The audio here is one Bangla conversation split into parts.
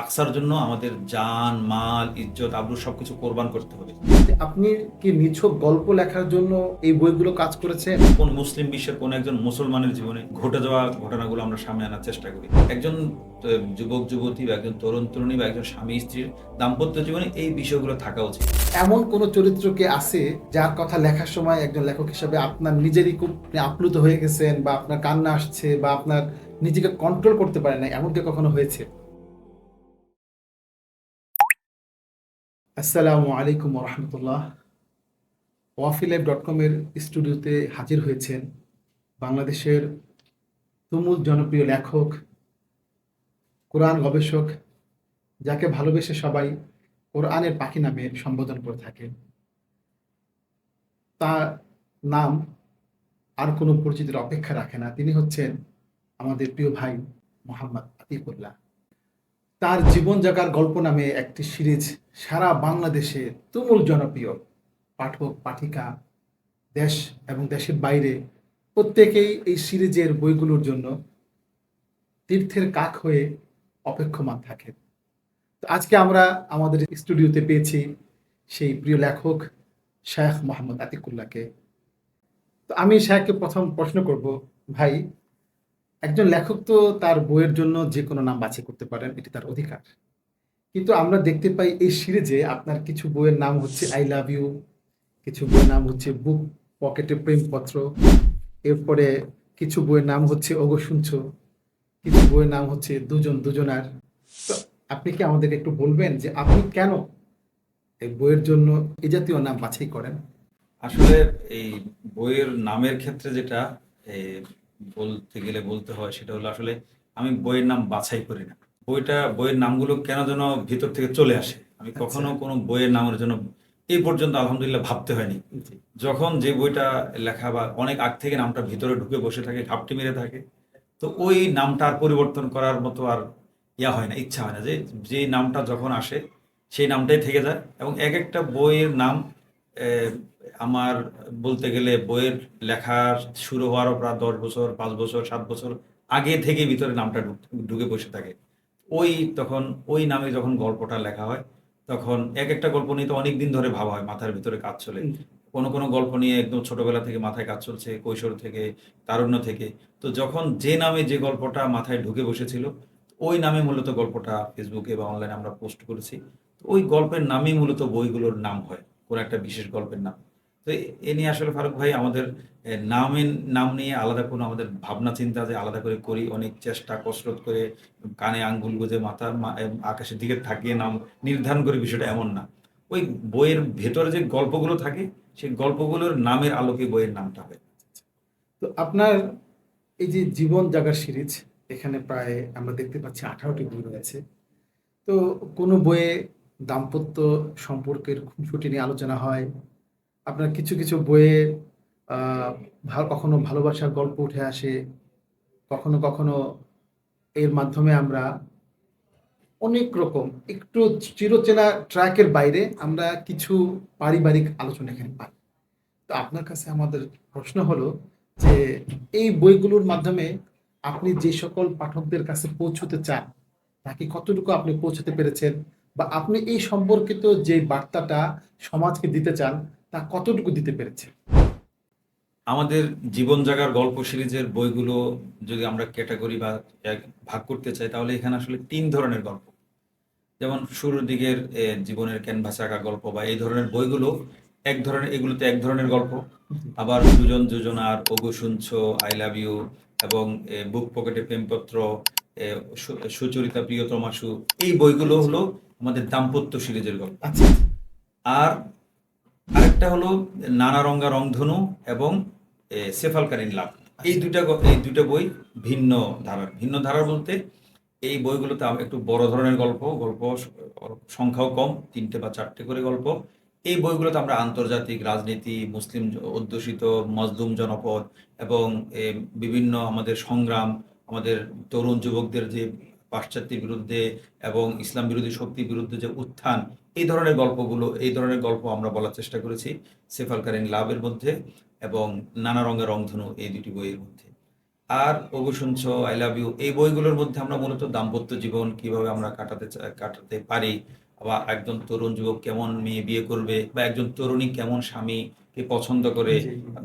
আকসার জন্য আমাদের জান মাল ইজ্জত আবরু সবকিছু কোরবান করতে হবে। আপনি কি নিছক গল্প লেখার জন্য এই বইগুলো কাজ করেছেন? কোন মুসলিম বিশ্বের কোন একজন মুসলমানের জীবনে ঘটে যাওয়া ঘটনাগুলো আমরা সামনে আনার চেষ্টা করি। একজন যুবক যুবতী বা একজন তরুণ তরুণী বা একজন স্বামী স্ত্রীর দাম্পত্য জীবনে এই বিষয়গুলো থাকা উচিত। এমন কোন চরিত্র কি আছে যার কথা লেখার সময় একজন লেখক হিসেবে আপনার নিজেরই খুব আপ্লুত হয়ে গেছেন বা আপনার কান্না আসছে বা আপনার নিজেকে কন্ট্রোল করতে পারে না এমন কখনো হয়েছে? আসসালামু আলাইকুম রহমতুল্লাহ। ওয়াফিলাইভ ডট কমের স্টুডিওতে হাজির হয়েছেন বাংলাদেশের তুমুল জনপ্রিয় লেখক, কোরআন গবেষক, যাকে ভালোবেসে সবাই কোরআনের পাখি নামে সম্বোধন করে থাকেন। তার নাম আর কোনো পরিচিতির অপেক্ষা রাখে না। তিনি হচ্ছেন আমাদের প্রিয় ভাই মোহাম্মদ আতিকুল্লাহ। তার জীবন জাগার গল্প নামে একটি সিরিজ সারা বাংলাদেশে তুমুল জনপ্রিয়। পাঠক পাঠিকা, দেশ এবং দেশের বাইরে প্রত্যেকেই এই সিরিজের বইগুলোর জন্য তীর্থের কাক হয়ে অপেক্ষমান থাকেন। তো আজকে আমরা আমাদের স্টুডিওতে পেয়েছি সেই প্রিয় লেখক শেখ মোহাম্মদ আতিকুল্লাহকে। তো আমি শেখকে প্রথম প্রশ্ন করব, ভাই একজন লেখক তো তার বইয়ের জন্য যে কোনো নাম বাছাই করতে পারেন এটি তার অধিকার। কিন্তু আমরা দেখতে পাই এই সিরিজে আপনার কিছু বইয়ের নাম হচ্ছে আই লাভ ইউ কিছু বইয়ের নাম হচ্ছে বুক পকেটে প্রেমপত্র এরপরে কিছু বইয়ের নাম হচ্ছে ওগো শুনছ কিছু বইয়ের নাম হচ্ছে দুজন দুজনার। তো আপনি কি আমাদেরকে একটু বলবেন যে আপনি কেন এই বইয়ের জন্য এই জাতীয় নাম বাছাই করেন? আসলে এই বইয়ের নামের ক্ষেত্রে যেটা এ, বলতে গেলে বলতে হয় সেটা হলো আসলে আমি বইয়ের নাম বাছাই করি না। বইটা বইয়ের নামগুলো কেন যেন ভিতর থেকে চলে আসে? আমি কখনো কোনো বইয়ের নামের জন্য এই পর্যন্ত আলহামদুলিল্লাহ ভাবতে হয়নি। যখন যে বইটা লেখা বা অনেক আগ থেকে নামটা ভিতরে ঢুকে বসে থাকে ঘাপটি মেরে থাকে তো ওই নামটা আর পরিবর্তন করার মতো আর ইয়া হয় না ইচ্ছা হয় না যে যে নামটা যখন আসে সেই নামটাই থেকে যায়। এবং এক একটা বইয়ের নাম আহ, আমার বলতে গেলে বইয়ের লেখা শুরু হওয়ারও প্রায় দশ বছর পাঁচ বছর সাত বছর আগে থেকে ভিতরে নামটা ঢুকে বসে থাকে। ওই তখন ওই নামে যখন গল্পটা লেখা হয় তখন এক একটা গল্প নিয়ে তো অনেক দিন ধরে ভাবা হয় মাথার ভিতরে কাজ চলে। কোনো কোনো গল্প নিয়ে একদম ছোটবেলা থেকে মাথায় কাজ চলছে কৈশোর থেকে তারুণ্য থেকে। তো যখন যে নামে যে গল্পটা মাথায় ঢুকে বসেছিল ওই নামে মূলত গল্পটা ফেসবুকে বা অনলাইনে আমরা পোস্ট করেছি। ওই গল্পের নামই মূলত বইগুলোর নাম হয় কোনো একটা বিশেষ গল্পের নাম। তো এ- নিয়ে আসলে ফারুক ভাই, আমাদের নামের নাম নিয়ে আলাদা কোনো আমাদের ভাবনা চিন্তা যে আলাদা করে করি, অনেক চেষ্টা, কসরত করে কানে আঙ্গুল গুজে মাথা আকাশের দিকে তাকিয়ে নাম নির্ধারণ করে বিষয়টা এমন না। ওই বইয়ের ভেতরে যে গল্পগুলো থাকে, সেই গল্পগুলোর নামের আলোকে বইয়ের নামটা হয়। তো আপনার এই যে জীবন জাগার সিরিজ, এখানে প্রায় আমরা দেখতে পাচ্ছি আঠারোটি বই রয়েছে। তো কোনো বইয়ে দাম্পত্য সম্পর্কের খুনসুটি নিয়ে আলোচনা হয়? আপনার কিছু কিছু বইয়ে কখনো ভালোবাসার গল্প উঠে আসে, কখনো কখনো এর মাধ্যমে আমরা অনেক রকম, একটু চিরচেনা ট্র্যাকের বাইরে আমরা কিছু পারিবারিক আলোচনা এখানে পাই। তো আপনার কাছে আমাদের প্রশ্ন হলো যে, এই বইগুলোর মাধ্যমে আপনি যে সকল পাঠকদের কাছে পৌঁছতে চান, তাকে কতটুকু আপনি পৌঁছতে পেরেছেন বা আপনি এই সম্পর্কিত যে বার্তাটা সমাজকে দিতে চান তা কতটুকু দিতে পেরেছে? আমাদের জীবন জাগার গল্প সিরিজের বইগুলো যদি আমরা ক্যাটাগরি বা এক ভাগ করতে চাই তাহলে এখানে আসলে তিন ধরনের গল্প। যেমন শুরুর দিকের জীবনের ক্যানভাসে আঁকা গল্প বা এই ধরনের বইগুলো এক ধরনের এগুলোতে এক ধরনের গল্প। আবার দুজন যোজনার ওগো শুনছো আই লাভ ইউ এবং বুক পকেটে প্রেমপত্র সুচরিতা প্রিয়তমাশু এই বইগুলো হলো আমাদের দাম্পত্য সিরিজের গল্প। আচ্ছা। আর আরেকটা হলো নানা রঙ্গা রংধনু এবং সেফালকালীন লাভ। এই দুইটা গ- এই দুইটা বই ভিন্ন ধারার। ভিন্ন ধারার বলতে এই বইগুলোতে একটু বড় ধরনের গল্প গল্প সংখ্যাও কম, তিনটে বা চারটে করে গল্প। এই বইগুলোতে আমরা আন্তর্জাতিক রাজনীতি, মুসলিম অধ্যুষিত, মজলুম জনপদ এবং বিভিন্ন আমাদের সংগ্রাম, আমাদের তরুণ যুবকদের যে পাশ্চাত্যের বিরুদ্ধে এবং ইসলাম বিরোধী শক্তির বিরুদ্ধে যে উত্থান এই ধরনের গল্পগুলো, এই ধরনের গল্প আমরা বলার চেষ্টা করেছি সেফাল কারেন লাভের মধ্যে এবং নানা রঙের রংধনু এই দুটি বইয়ের মধ্যে। আর ওগো শুনছ আই লাভ ইউ এই বইগুলোর মধ্যে আমরা মূলত দাম্পত্য জীবন কীভাবে আমরা কাটাতে কাটাতে পারি, বা একজন তরুণ যুবক কেমন মেয়ে বিয়ে করবে, বা একজন তরুণী কেমন স্বামীকে পছন্দ করে।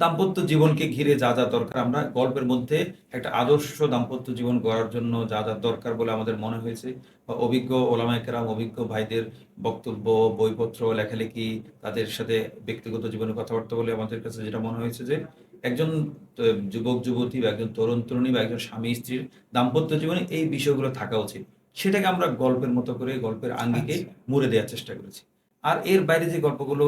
দাম্পত্য জীবনকে ঘিরে যা যা দরকার আমরা গল্পের মধ্যে একটা আদর্শ দাম্পত্য জীবন গড়ার জন্য যা যা দরকার বলে আমাদের মনে হয়েছে। বা অভিজ্ঞ ওলামাইকেরাম অভিজ্ঞ ভাইদের বক্তব্য বইপত্র লেখালেখি তাদের সাথে ব্যক্তিগত জীবনে কথাবার্তা বলে আমাদের কাছে যেটা মনে হয়েছে যে একজন যুবক যুবতী বা একজন তরুণ তরুণী বা একজন স্বামী স্ত্রীর দাম্পত্য জীবনে এই বিষয়গুলো থাকা উচিত। সেটাকে আমরা গল্পের মতো করে গল্পের আঙ্গিকে মুড়ে দেওয়ার চেষ্টা করেছি। আর এর বাইরে যে গল্পগুলো,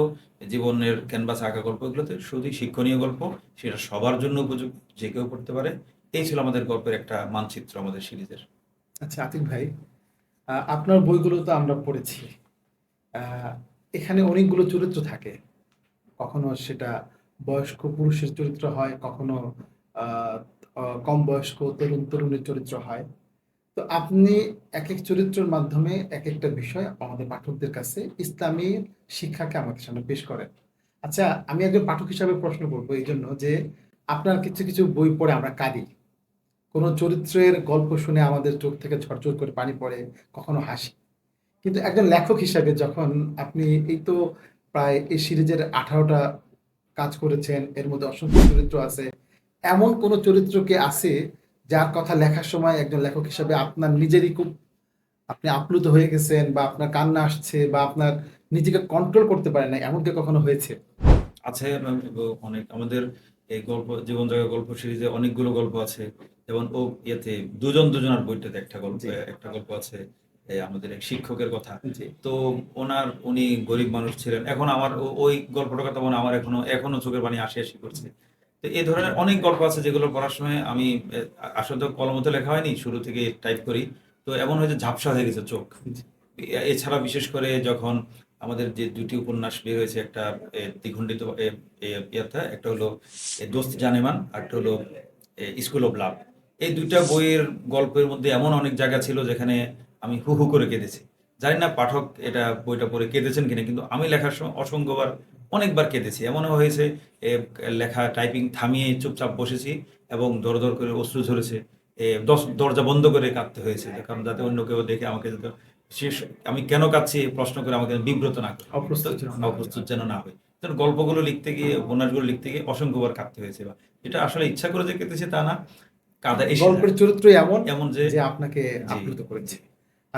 জীবনের ক্যানভাস আঁকা গল্পগুলোতে শুধু শিক্ষণীয় গল্প, সেটা সবার জন্য উপযুক্ত, যে কেউ পড়তে পারে। এই ছিল আমাদের গল্পের একটা মানচিত্র আমাদের সিরিজের। আচ্ছা আতিক ভাই আপনার বইগুলো তো আমরা পড়েছি। এখানে অনেকগুলো চরিত্র থাকে। কখনো সেটা বয়স্ক পুরুষের চরিত্র হয়, কখনো কম বয়স্ক তরুণ, তরুণের চরিত্র হয়। তো আপনি এক এক চরিত্রের মাধ্যমে এক একটা বিষয় আমাদের পাঠকদের কাছে ইসলামী শিক্ষাকে আমাদের সামনে পেশ করেন। আচ্ছা আমি একজন পাঠক হিসাবে প্রশ্ন করব এই জন্য যে আপনার কিছু কিছু বই পড়ে আমরা কাঁদি। কোনো চরিত্রের গল্প শুনে আমাদের চোখ থেকে ঝরঝর করে পানি পড়ে, কখনো হাসি। কিন্তু একজন লেখক হিসাবে যখন আপনি এই তো প্রায় এই সিরিজের আঠারোটা কাজ করেছেন, এর মধ্যে অসংখ্য চরিত্র আছে, এমন কোন চরিত্র কি আছে যার কথা লেখার সময় একজন লেখক হিসাবে আপনার নিজেরই খুব আপনি আপ্লুত হয়ে গেছেন বা আপনার কান্না আসছে বা আপনার নিজেকে কন্ট্রোল করতে পারেন না এমন কি কখনো হয়েছে? আছে অনেক আমাদের এই গল্প জীবন জায়গা গল্প সিরিজে অনেকগুলো গল্প আছে। যেমন ও ইয়েতে দুজন দুজনার বইটাতে একটা গল্প একটা গল্প আছে এই আমাদের এক শিক্ষকের কথা। তো ওনার উনি গরিব মানুষ ছিলেন। এখন আমার ওই গল্পটার কথা মনে আমার এখনও এখনও চোখের পানি আসি আসি করছে তো এই ধরনের অনেক গল্প আছে যেগুলো পড়ার সময় আমি আসলে তো কলমতে লেখা হয়নি শুরু থেকে টাইপ করি। তো এমন হয়েছে ঝাপসা হয়ে গেছে চোখ। এছাড়া বিশেষ করে যখন আমাদের যে দুটি উপন্যাস বের হয়েছে একটা দ্বিখণ্ডিত একটা হলো দোস্ত জানেমান আর একটা হলো স্কুল অফ লাভ। এই দুইটা বইয়ের গল্পের মধ্যে এমন অনেক জায়গা ছিল যেখানে আমি হু হু করে কেঁদেছি। জানি না পাঠক এটা বইটা পড়ে কেঁদেছেন কিনা কিন্তু আমি লেখার সময় অসংখ্যবার অনেকবার কেঁদেছি। এমনও হয়েছে লেখা টাইপিং থামিয়ে চুপচাপ বসেছি এবং দর দর করে অশ্রু ঝরেছে দশ- দরজা বন্ধ করে কাঁদতে হয়েছে কারণ যাতে অন্য কেউ দেখে আমাকে যাতে শেষ আমি কেন কাঁদছি প্রশ্ন করে আমাকে বিব্রত না অপ্রস্তুত যেন না হয়। অপ্রস্তুত যেন না হয়। তো গল্পগুলো লিখতে গিয়ে উপন্যাসগুলো লিখতে গিয়ে অসংখ্যবার কাঁদতে হয়েছে বা এটা আসলে ইচ্ছা করে যে কেঁদেছে তা না কাদা গল্পের চরিত্র এমন এমন যে যে আপনাকে আপ্লুত করেছে।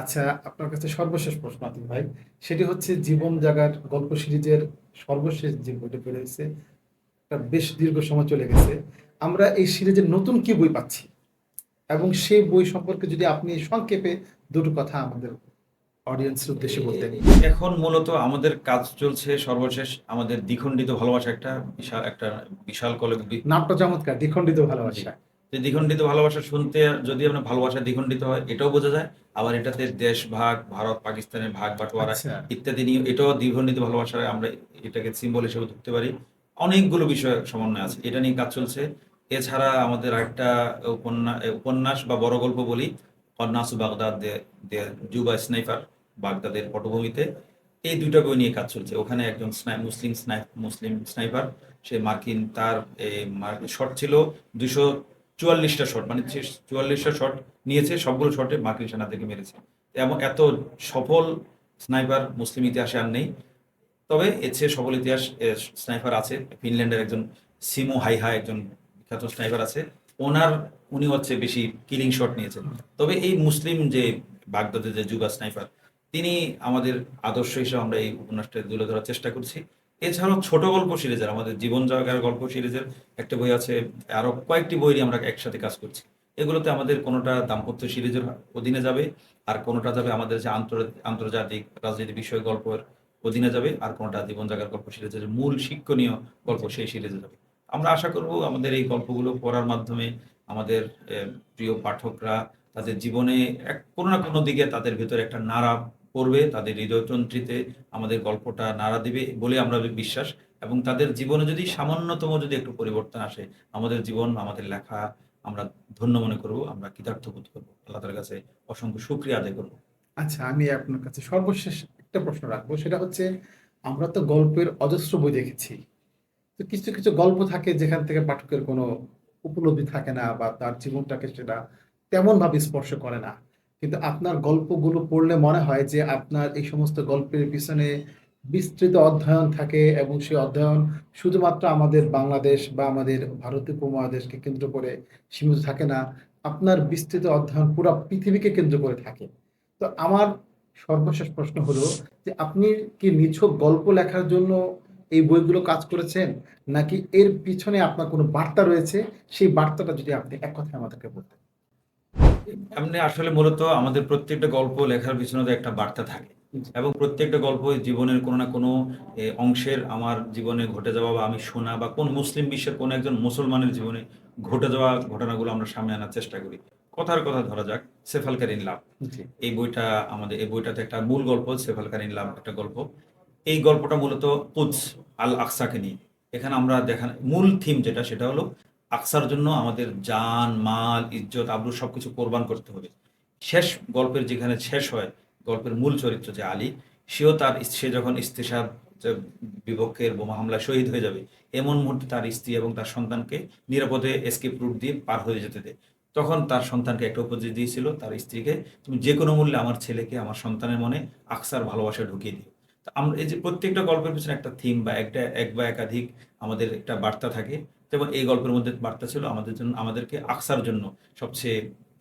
আচ্ছা আপনার কাছে সর্বশেষ প্রশ্ন আতিক ভাই। সেটি হচ্ছে জীবন জাগার গল্প সিরিজের সর্বশেষ যে বইটা বেরিয়েছে বেশ দীর্ঘ সময় চলে গেছে। আমরা এই সিরিজের নতুন কি বই পাচ্ছি? এবং সেই বই সম্পর্কে যদি আপনি সংক্ষেপে দুটো কথা আমাদের অডিয়েন্সের উদ্দেশ্যে বলতেন। এখন মূলত আমাদের কাজ চলছে সর্বশেষ আমাদের দ্বিখণ্ডিত ভালোবাসা একটা বিশাল একটা বিশাল কলেজ নামটা চমৎকার দ্বিখণ্ডিত ভালোবাসা। যে দ্বিখণ্ডিত ভালোবাসা শুনতে যদি আপনার ভালোবাসা দ্বিখণ্ডিত হয় এটাও বোঝা যায়। আবার এটাতে দেশ ভাগ ভারত পাকিস্তানের ভাগ বাটোয়ারা আচ্ছা। ইত্যাদি নিয়ে এটাও দ্বিখণ্ডিত ভালোবাসার আমরা এটাকে সিম্বল হিসেবে ধরতে পারি। অনেকগুলো বিষয় সমন্বয় আছে। এটা নিয়ে কাজ চলছে। এছাড়া আমাদের আরেকটা উপন্যাস উপন্যাস বা বড় গল্প বলি কন্যাসু বাগদাদ জুবা স্নাইপার বাগদাদের পটভূমিতে। এই দুইটা বই নিয়ে কাজ চলছে। ওখানে একজন মুসলিম স্নাই মুসলিম স্নাইপার সে মার্কিন তার শট ছিল দুশো চুয়াল্লিশটা শট মানে চুয়াল্লিশটা শট নিয়েছে, সবগুলো শটে মার্কিন সেনাদেরকে মেরেছে। এমন এত সফল স্নাইপার মুসলিম ইতিহাসে আর নেই। তবে এর চেয়ে সফল ইতিহাস স্নাইপার আছে, ফিনল্যান্ডের একজন সিমো হাইহা একজন বিখ্যাত স্নাইপার আছে। ওনার, উনি হচ্ছে বেশি কিলিং শট নিয়েছেন। তবে এই মুসলিম যে বাগদাদের যে যুবা স্নাইপার তিনি আমাদের আদর্শ হিসেবে আমরা এই উপন্যাসটা তুলে ধরার চেষ্টা করছি। এছাড়াও ছোট গল্প সিরিজের, আমাদের জীবন জায়গার গল্প সিরিজের একটা বই আছে, আরও কয়েকটি বই আমরা একসাথে কাজ করছি। এগুলোতে আমাদের কোনোটা দাম্পত্য সিরিজের অধীনে যাবে, আর কোনোটা যাবে আমাদের যে আন্তর- আন্তর্জাতিক রাজনীতি বিষয়ক গল্পের অধীনে যাবে, আর কোনোটা জীবন জায়গার গল্প সিরিজের মূল শিক্ষণীয় গল্প সেই সিরিজে যাবে। আমরা আশা করব আমাদের এই গল্পগুলো পড়ার মাধ্যমে আমাদের প্রিয় পাঠকরা তাদের জীবনে এক কোনো না কোনো দিকে তাদের ভেতরে একটা নাড়া পড়বে তাদের হৃদয়তন্ত্রীতে আমাদের গল্পটা নাড়া দিবে বলে আমরা বিশ্বাস এবং তাদের জীবনে যদি সামান্যতম যদি একটু পরিবর্তন আসে, আমাদের জীবন, আমাদের লেখা আমরা ধন্য মনে করব, আমরা কৃতার্থ বোধ করব। আল্লাহ তার কাছে অসংখ্য শুক্রিয়া আদায় করব। আচ্ছা আমি আপনার কাছে সর্বশেষ একটা প্রশ্ন রাখব, সেটা হচ্ছে আমরা তো গল্পের অজস্র বই দেখেছি। তো কিছু কিছু গল্প থাকে যেখান থেকে পাঠকের কোনো উপলব্ধি থাকে না বা তার জীবনটাকে সেটা তেমনভাবে স্পর্শ করে না। কিন্তু আপনার গল্পগুলো পড়লে মনে হয় যে আপনার এই সমস্ত গল্পের পিছনে বিস্তৃত অধ্যয়ন থাকে এবং সেই অধ্যয়ন শুধুমাত্র আমাদের বাংলাদেশ বা আমাদের ভারতীয় উপমহাদেশকে কেন্দ্র করে সীমিত থাকে না, আপনার বিস্তৃত অধ্যয়ন পুরো পৃথিবীকে কেন্দ্র করে থাকে। তো আমার সর্বশেষ প্রশ্ন হলো যে আপনি কি নিছক গল্প লেখার জন্য এই বইগুলো কাজ করেছেন? নাকি এর পিছনে আপনার কোনো বার্তা রয়েছে? সেই বার্তাটা যদি আপনি এক কথায় আমাদেরকে বলতেন। এমনি আসলে মূলত আমাদের প্রত্যেকটা গল্প লেখার পিছনে তো একটা বার্তা থাকে। এবং প্রত্যেকটা গল্প জীবনের কোনো না কোনো অংশের আমার জীবনে ঘটে যাওয়া বা আমি শোনা বা কোন মুসলিম বিশ্বের কোন একজন মুসলমানের জীবনে ঘটে যাওয়া ঘটনাগুলো আমরা সামনে আনার চেষ্টা করি। কথার কথা ধরা যাক সেফাল কারিন লাভ এই বইটা আমাদের এই বইটাতে একটা মূল গল্প সেফাল কারিন লাভ একটা গল্প। এই গল্পটা মূলত কুদস আল আকসাকে নিয়ে। এখানে আমরা দেখান মূল থিম যেটা সেটা হলো আকসার জন্য আমাদের জান, মাল, ইজ্জত, আবরু সবকিছু কোরবান করতে হবে। শেষ গল্পের যেখানে শেষ হয়, গল্পের মূল চরিত্র যে আলী, সেও তার সে যখন ইস্তেসার বিপক্ষের বোমা হামলায় শহীদ হয়ে যাবে, এমন মুহূর্তে তার স্ত্রী এবং তার সন্তানকে নিরাপদে এসকেপ রুট দিয়ে পার হয়ে যেতে দেয়। তখন তার সন্তানকে একটা উপদেশ দিয়েছিল, তার স্ত্রীকে, তুমি যে কোনো মূল্যে আমার ছেলেকে আমার সন্তানের মনে আকসার ভালোবাসা ঢুকিয়ে দিও। আমরা, এই যে প্রত্যেকটা গল্পের পিছনে একটা থিম বা একটা, এক বা একাধিক আমাদের একটা বার্তা থাকে। যেমন এই গল্পের মধ্যে বার্তা ছিল আমাদের জন্য, আমাদেরকে আকসার জন্য সবচেয়ে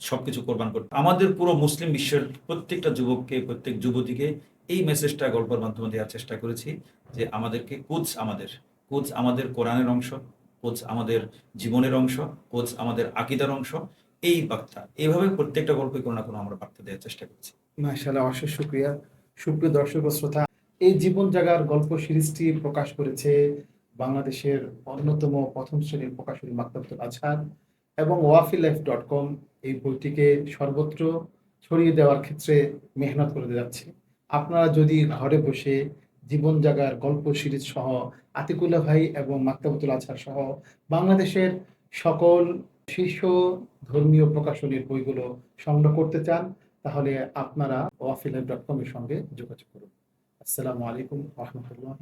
সবকিছু কোরবান করতে। আমাদের পুরো মুসলিম বিশ্বের প্রত্যেকটা যুবককে, প্রত্যেক যুবতীকে এই মেসেজটা গল্পের মাধ্যমে দেওয়ার চেষ্টা করেছি যে আমাদেরকে কোচ আমাদের কোচ আমাদের কোরআনের অংশ কোচ আমাদের জীবনের অংশ কোচ আমাদের আকিদার অংশ, এই বার্তা। এইভাবে প্রত্যেকটা গল্পে কোনো না কোনো আমরা বার্তা দেওয়ার চেষ্টা করছি। মাশাআল্লাহ, অশেষ শুক্রিয়া। সুপ্রিয় দর্শক শ্রোতা, এই জীবন জাগার গল্প সিরিজটি প্রকাশ করেছে বাংলাদেশের অন্যতম প্রথম শ্রেণির প্রকাশনী মাকতাবুল আজহার এবং ওয়াফি লাইফ ডট কম এই বইটিকে সর্বত্র ছড়িয়ে দেওয়ার ক্ষেত্রে মেহনত করে যাচ্ছে। আপনারা যদি ঘরে বসে জীবন জাগার গল্প সিরিজ সহ আতিকুল্লাহ ভাই এবং মাকতাবুল আজহার সহ বাংলাদেশের সকল শীর্ষ ধর্মীয় প্রকাশনীর বইগুলো সংগ্রহ করতে চান, তাহলে আপনারা ওয়াফিলাইফ ডট কমের সঙ্গে যোগাযোগ করুন। আসসালামু আলাইকুম রহমতুল্লাহ